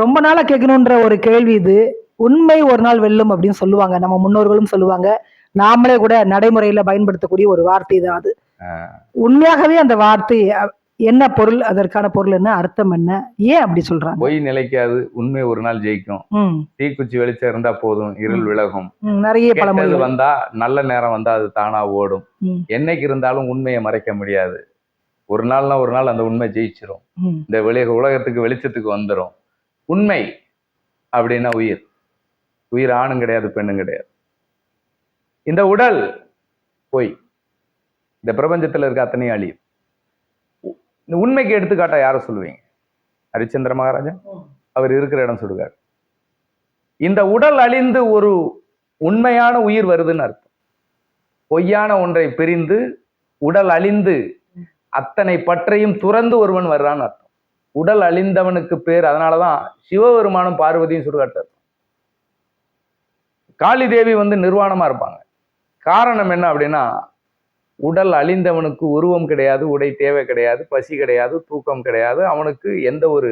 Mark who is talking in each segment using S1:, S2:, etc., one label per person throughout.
S1: ரொம்ப நாளா கேட்கணுன்ற ஒரு கேள்வி இது. உண்மை ஒரு நாள் வெல்லும் அப்படின்னு சொல்லுவாங்க. நம்ம முன்னோர்களும் சொல்லுவாங்க. நாமளே கூட நடைமுறையில பயன்படுத்தக்கூடிய ஒரு வார்த்தை தான் அது. உண்மையாகவே அந்த வார்த்தை என்ன பொருள் அதற்கான பொருள் என்ன அர்த்தம் என்ன ஏன் அப்படி சொல்றாங்க?
S2: பொய் நிலைக்காது. உண்மை ஒரு நாள் ஜெயிக்கும். தீக்குச்சி வெளிச்சம் இருந்தா போதும். இருள். விலகும்.
S1: நிறைய பழமொழிகள்.
S2: வந்தா நல்ல நேரம் வந்தா அது தானா ஓடும். என்னைக்கு இருந்தாலும் உண்மையை மறைக்க முடியாது. ஒரு நாள்னா ஒரு நாள் அந்த உண்மை ஜெயிச்சிரும். இந்த வெளி உலகத்துக்கு வெளிச்சத்துக்கு வந்துடும் உண்மை அப்படின்னா உயிர். உயிர் ஆணும் கிடையாது பெண்ணும் கிடையாது. இந்த உடல் பொய் இந்த பிரபஞ்சத்துல இருக்க அத்தனையும் அழியும். இந்த உண்மைக்கு எடுத்துக்காட்டா யாரை சொல்லுவீங்க? ஹரிச்சந்திர மகாராஜா அவர் இருக்கிற இடம் சுடுகாடு. இந்த உடல் அழிந்து ஒரு உண்மையான உயிர் வருதுன்னு அர்த்தம். பொய்யான ஒன்றை பிரிந்து உடல் அழிந்து அத்தனை பற்றையும் துறந்து ஒருவன் வர்றான்னு அர்த்தம். உடல் அழிந்தவனுக்கு பேர். அதனாலதான் சிவபெருமானும் பார்வதியும் சுடுகாட்டு காளி தேவி வந்து நிர்வாணமா இருப்பாங்க. காரணம் என்ன அப்படின்னா உடல் அழிந்தவனுக்கு உருவம் கிடையாது உடை தேவை கிடையாது பசி கிடையாது தூக்கம் கிடையாது. அவனுக்கு எந்த ஒரு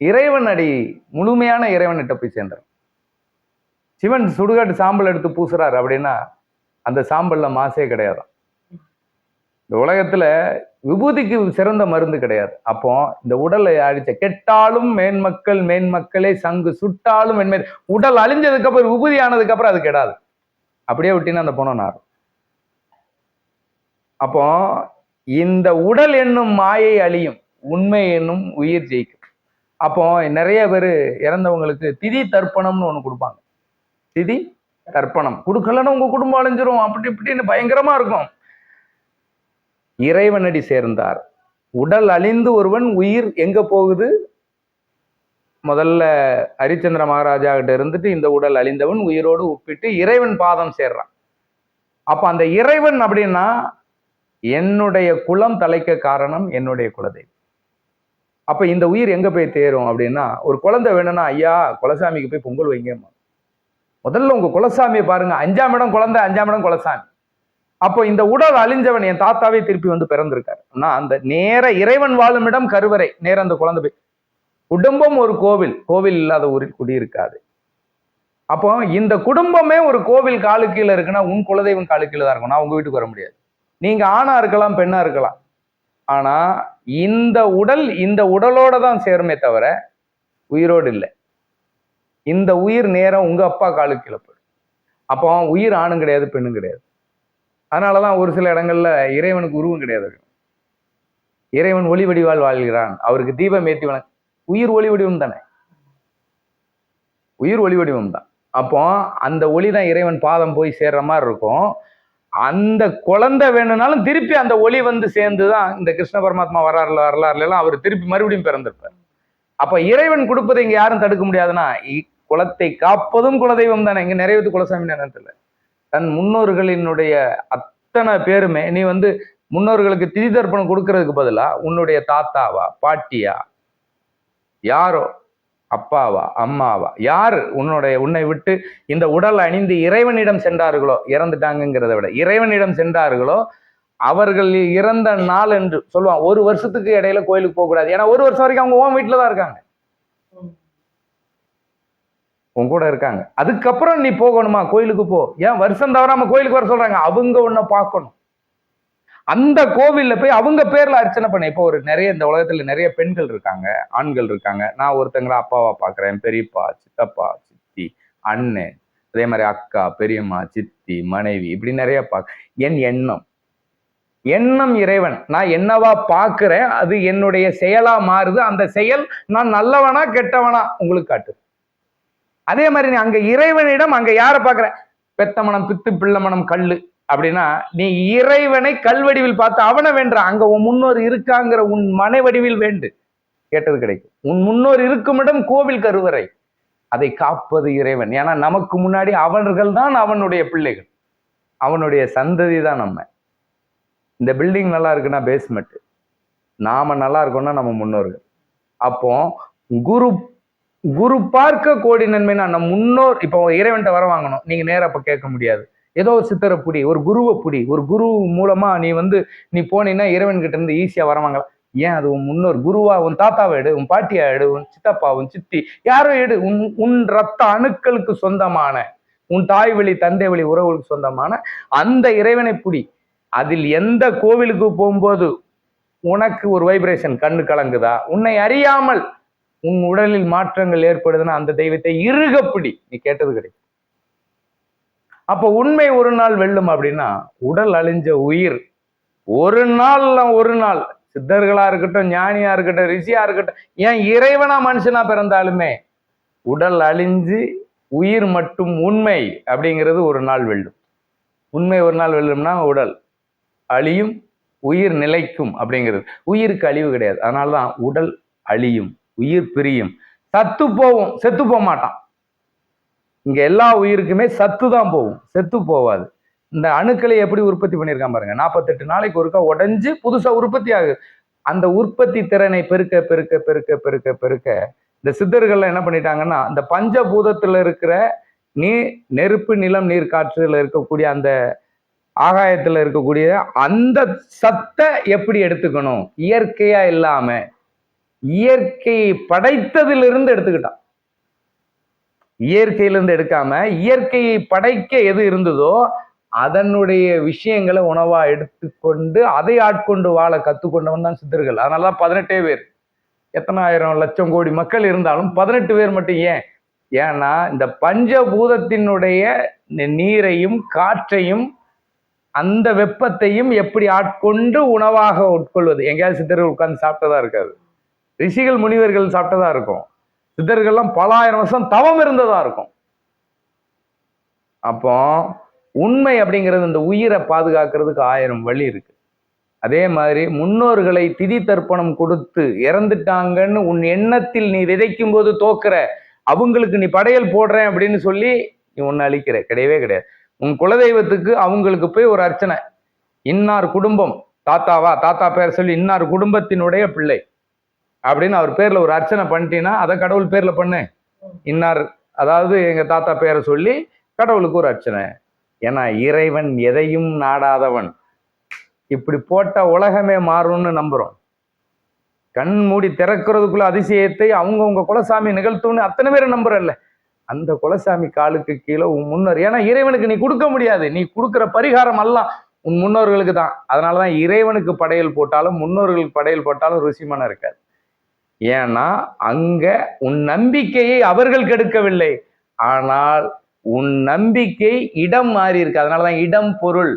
S2: இறைவன் அடி முழுமையான இறைவன்கிட்ட போய் சேர்ந்தார் சிவன் சுடுகாட்டு சாம்பல் எடுத்து பூசுறாரு அப்படின்னா அந்த சாம்பல்ல மாசே கிடையாது இந்த உலகத்துல விபூதிக்கு சிறந்த மருந்து கிடையாது. அப்போ இந்த உடலை அழிச்ச கெட்டாலும் மேன்மக்கள் மேன்மக்களே சங்கு சுட்டாலும் மென்மே உடல் அழிஞ்சதுக்கு அப்புறம் விபூதி ஆனதுக்கு அப்புறம் அது கெடாது. அப்படியே விட்டினா அந்த பணம் நார் அப்போ இந்த உடல் என்னும் மாயை அழியும் உண்மை என்னும் உயிர் ஜெயிக்கும். அப்போ நிறைய பேர் இறந்தவங்களுக்கு திதி தர்ப்பணம்னு ஒன்று கொடுப்பாங்க. திதி தர்ப்பணம். கொடுக்கலன்னு உங்க குடும்பம் அழிஞ்சிரும். அப்படி இப்படின்னு பயங்கரமா இருக்கும். இறைவனடி சேர்ந்தார். உடல் அழிந்து ஒருவன் உயிர் எங்க போகுது? முதல்ல ஹரிச்சந்திர மகாராஜா கிட்ட இருந்துட்டு இந்த உடல் அழிந்தவன் உயிரோடு ஒப்பிட்டு இறைவன் பாதம் சேர்றான். அப்ப அந்த இறைவன் அப்படின்னா என்னுடைய குலம் தலைக்க காரணம் என்னுடைய குலதெய்வம். அப்ப இந்த உயிர் எங்க போய் தேரும் அப்படின்னா ஒரு குழந்தை வேணும்னா ஐயா குலசாமிக்கு போய் பொங்கல் வைங்க முதல்ல உங்க குலசாமியை பாருங்க. அஞ்சாம் இடம் குழந்தை அஞ்சாம் இடம் குலசாமி. அப்போ இந்த உடல் அழிஞ்சவன் என் தாத்தாவே திருப்பி வந்து பிறந்திருக்காரு. அந்த நேர இறைவன் வாழும் இடம் கருவறை நேர அந்த குழந்தை போய். குடும்பம் ஒரு கோவில் கோவில் இல்லாத ஊரில் குடியிருக்காது. அப்போ இந்த குடும்பமே ஒரு கோவில் காலு கீழே இருக்குன்னா உன் குலதெய்வம் காலு கீழே தான் இருக்கும். நான் உங்க வீட்டுக்கு வர முடியாது. நீங்க ஆணா இருக்கலாம் பெண்ணா இருக்கலாம். ஆனா இந்த உடல் இந்த உடலோட தான் சேருமே தவிர உயிரோடு இல்லை. இந்த உயிர் நேரம் உங்க அப்பா காலு கீழே போயிடும். அப்போ உயிர் ஆணும் கிடையாது பெண்ணும் கிடையாது. அதனாலதான் ஒரு சில இடங்கள்ல இறைவனுக்கு உருவம் கிடையாது இறைவன் ஒளி வடிவால் வாழ்கிறான். அவருக்கு தீபம் ஏற்றி வணங்க உயிர் ஒளி வடிவம் தானே? உயிர் ஒளி வடிவம் தான். அப்போ அந்த ஒளி தான் இறைவன் பாதம் போய் சேர்ற மாதிரி இருக்கும். அந்த குழந்தை வேணும்னாலும் திருப்பி அந்த ஒளி வந்து சேர்ந்து தான் இந்த கிருஷ்ண பரமாத்மா வரலாறுல வரலாறுலாம் எல்லாம் அவர் திருப்பி மறுபடியும் பிறந்திருப்பார். அப்ப இறைவன் கொடுப்பதை இங்க யாரும் தடுக்க முடியாதுன்னா இ- குலத்தை காப்பதும் குலதெய்வம் தானே. இங்க நிறைவேற்று குலசாமி நேரத்தில் தன் முன்னோர்களினுடைய அத்தனை பேருமே நீ வந்து முன்னோர்களுக்கு திதி தர்ப்பணம் கொடுக்கறதுக்கு பதிலாக உன்னுடைய தாத்தாவா பாட்டியா யாரோ அப்பாவா அம்மாவா யார் உன்னுடைய உன்னை விட்டு இந்த உடல் அணிந்து இறைவனிடம் சென்றார்களோ இறந்துட்டாங்கங்கிறத விட இறைவனிடம் சென்றார்களோ அவர்கள் இறந்த நாள் என்று சொல்லுவான் ஒரு வருஷத்துக்கு இடையில கோயிலுக்கு போகக்கூடாது. ஏன்னா ஒரு வருஷம் வரைக்கும் அவங்க உன் வீட்டில் தான் இருக்காங்க உன் கூட இருக்காங்க. அதுக்கப்புறம் நீ போகணுமா? கோயிலுக்கு போ. ஏன் வருஷம் தவறாம கோயிலுக்கு வர சொல்றாங்க? அவங்க உன்னை பார்க்கணும். அந்த கோவிலில் போய் அவங்க பேரில் அர்ச்சனை பண்ண. இப்போ ஒரு நிறைய இந்த உலகத்தில் நிறைய பெண்கள் இருக்காங்க ஆண்கள் இருக்காங்க. நான் ஒருத்தங்களை அப்பாவா பார்க்குறேன். பெரியப்பா சித்தப்பா சித்தி அண்ணன் அதே மாதிரி அக்கா பெரியம்மா சித்தி மனைவி இப்படி நிறைய பார்க்க. என் எண்ணம். எண்ணம் இறைவன். நான் என்னவா பார்க்குறேன்? அது என்னுடைய செயலாக மாறுது. அந்த செயல் நான் நல்லவனா கெட்டவனா? உங்களுக்கு காட்டு. அதே மாதிரி நீ அங்க இறைவனிடம் அங்க யாரை பார்க்கிற? பெத்த மனம் பித்து பிள்ளை மனம் கல்லு. அப்படின்னா நீ இறைவனை கல் வடிவில் பார்த்து அவனை வேண்ட அங்க உன் முன்னோர் இருக்காங்கிற உன் மனை வடிவில் வேண்டு. கேட்டது கிடைக்கும். உன் முன்னோர் இருக்குமிடம் கோவில் கருவறை. அதை காப்பது இறைவன். ஏன்னா நமக்கு முன்னாடி அவர்கள் தான் அவனுடைய பிள்ளைகள். அவனுடைய சந்ததி தான் நம்ம. இந்த பில்டிங் நல்லா இருக்குன்னா பேஸ்மெண்ட் நாம நல்லா இருக்கோம்னா நம்ம முன்னோர்கள். அப்போ குரு குரு பார்க்க கோடி நன்மைனா நம்ம முன்னோர் இப்போ இறைவன்ட்ட வர வாங்கணும். நீங்க நேரம் அப்ப கேட்க முடியாது. ஏதோ ஒரு சித்தரை புடி ஒரு குருவை புடி ஒரு குரு மூலமா நீ வந்து நீ போனீங்கன்னா இறைவன் கிட்ட இருந்து ஈஸியா வர வாங்கலாம். ஏன் அது உன் முன்னோர்? குருவா உன் தாத்தாவை எடு உன் பாட்டியா எடு உன் சித்தப்பா உன் சித்தி யாரோ எடு. உன் உன் ரத்த அணுக்களுக்கு சொந்தமான உன் தாய் வழி தந்தை வழி உறவுகளுக்கு சொந்தமான அந்த இறைவனை புடி. அதில் எந்த கோவிலுக்கு போகும்போது உனக்கு ஒரு வைப்ரேஷன் கண்ணு கலங்குதா? உன்னை அறியாமல் உன் உடலில் மாற்றங்கள் ஏற்படுதுன்னா அந்த தெய்வத்தை இறுகப்பிடி. நீ கேட்டது கிடையாது. அப்போ உண்மை ஒரு நாள் வெல்லும் அப்படின்னா உடல் அழிஞ்ச உயிர் ஒரு நாள் ஒரு நாள். சித்தர்களா இருக்கட்டும் ஞானியா இருக்கட்டும் ரிஷியா இருக்கட்டும் ஏன் இறைவனா மனுஷனா பிறந்தாலுமே உடல் அழிஞ்சு உயிர் மட்டும் உண்மை அப்படிங்கிறது ஒரு நாள் வெல்லும். உண்மை ஒரு நாள் வெல்லும்னா உடல் அழியும் உயிர் நிலைக்கும் அப்படிங்கிறது. உயிருக்கு அழிவு கிடையாது. அதனால தான் உடல் அழியும். உயிர் பிரியும். சத்து போகும் செத்து போக மாட்டான். இங்க எல்லா உயிருக்குமே சத்து தான் போகும். செத்து போவாது. இந்த அணுக்களை எப்படி உற்பத்தி பண்ணியிருக்கான் பாருங்க. நாற்பத்தெட்டு நாளைக்கு ஒருக்கா உடஞ்சு புதுசா உற்பத்தி ஆகுது. அந்த உற்பத்தி திறனை பெருக்க பெருக்க பெருக்க பெருக்க பெருக்க இந்த சித்தர்கள் என்ன பண்ணிட்டாங்கன்னா இந்த பஞ்சபூதத்துல இருக்கிற நீ நெருப்பு நிலம் நீர் காற்றுல இருக்கக்கூடிய அந்த ஆகாயத்துல இருக்கக்கூடிய அந்த சத்தை எப்படி எடுத்துக்கணும்? இயற்கையா இல்லாம. இயற்கையை படைத்ததிலிருந்து எடுத்துக்கிட்டான். இயற்கையிலிருந்து எடுக்காம இயற்கையை படைக்க எது இருந்ததோ அதனுடைய விஷயங்களை உணவா எடுத்துக்கொண்டு அதை ஆட்கொண்டு வாழ கத்துக்கொண்டவன் தான் சித்தர்கள். அதனால தான் பதினெட்டே பேர். எத்தனாயிரம் லட்சம் கோடி மக்கள் இருந்தாலும் பதினெட்டு பேர் மட்டும் ஏன்? ஏன்னா இந்த பஞ்சபூதத்தினுடைய நீரையும் காற்றையும் அந்த வெப்பத்தையும் எப்படி ஆட்கொண்டு உணவாக உட்கொள்வது? எங்கேயாவது சித்தர்கள் உட்கார்ந்து சாப்பிட்டதா இருக்காது. ரிஷிகள் முனிவர்கள் சாப்பிட்டதா இருக்கும். சித்தர்கள்லாம் பல ஆயிரம் வருஷம் தவம் இருந்ததா இருக்கும். அப்போ உண்மை அப்படிங்கிறது இந்த உயிரை பாதுகாக்கிறதுக்கு ஆயிரம் வழி இருக்கு. அதே மாதிரி முன்னோர்களை திதி தர்ப்பணம் கொடுத்து இறந்துட்டாங்கன்னு உன் எண்ணத்தில் நீ விதைக்கும் போது தோக்குற அவங்களுக்கு நீ படையல் போடுறேன் அப்படின்னு சொல்லி நீ ஒன்னு அழிக்கிற. கிடையவே கிடையாது. உன் குலதெய்வத்துக்கு அவங்களுக்கு போய் ஒரு அர்ச்சனை. இன்னார் குடும்பம் தாத்தாவா தாத்தா பேர் சொல்லி இன்னார் குடும்பத்தினுடைய பிள்ளை. அப்படின்னு அவர் பேர்ல ஒரு அர்ச்சனை பண்ணிட்டீங்கன்னா அதை கடவுள் பேர்ல பண்ணு. இன்னார் அதாவது எங்க தாத்தா பேரை சொல்லி கடவுளுக்கு ஒரு அர்ச்சனை. ஏன்னா இறைவன் எதையும் நாடாதவன். இப்படி போட்ட உலகமே மாறும்னு நம்புறோம். கண் மூடி திறக்கிறதுக்குள்ள அதிசயத்தை அவங்கவுங்க குலசாமி நிகழ்த்தும்னு அத்தனை பேர் நம்புறல்ல அந்த குலசாமி காலுக்கு கீழே உன் முன்னோர். ஏன்னா இறைவனுக்கு நீ கொடுக்க முடியாது. நீ கொடுக்குற பரிகாரம் எல்லாம் உன் முன்னோர்களுக்கு தான். அதனாலதான் இறைவனுக்கு படையல் போட்டாலும் முன்னோர்களுக்கு படையல் போட்டாலும் ருசிமான இருக்காது ஏன்னா அங்க உன் நம்பிக்கையை அவர்கள் கெடுக்கவில்லை. ஆனால் உன் நம்பிக்கை இடம் மாறி இருக்கு. அதனாலதான் இடம் பொருள்.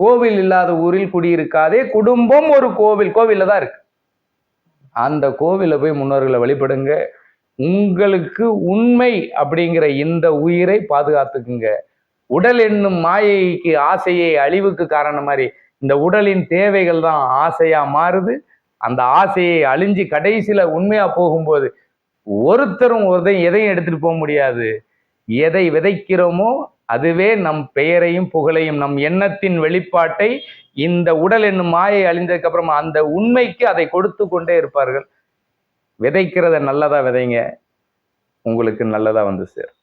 S2: கோவில் இல்லாத ஊரில் குடியிருக்காதே குடும்பம் ஒரு கோவில். கோவில்ல தான் இருக்கு. அந்த கோவில போய் முன்னோர்களை வழிபடுங்க. உங்களுக்கு உண்மை அப்படிங்கிற இந்த உயிரை பாதுகாத்துக்குங்க. உடல் என்னும் மாயைக்கு ஆசையை அழிவுக்கு காரணம் மாதிரி இந்த உடலின் தேவைகள் தான் ஆசையா மாறுது. அந்த ஆசையை அழிஞ்சு கடைசியில் உண்மையாக போகும்போது ஒருத்தரும் ஒருத்தையும் எதையும் எடுத்துகிட்டு போக முடியாது. எதை விதைக்கிறோமோ அதுவே நம் பெயரையும் புகழையும் நம் எண்ணத்தின் வெளிப்பாட்டை இந்த உடல் என்னும் மாயை அழிந்ததுக்கப்புறம் அந்த உண்மைக்கு அதை கொடுத்து கொண்டே இருப்பார்கள். விதைக்கிறத நல்லதாக விதைங்க. உங்களுக்கு நல்லதாக வந்து சேரும்.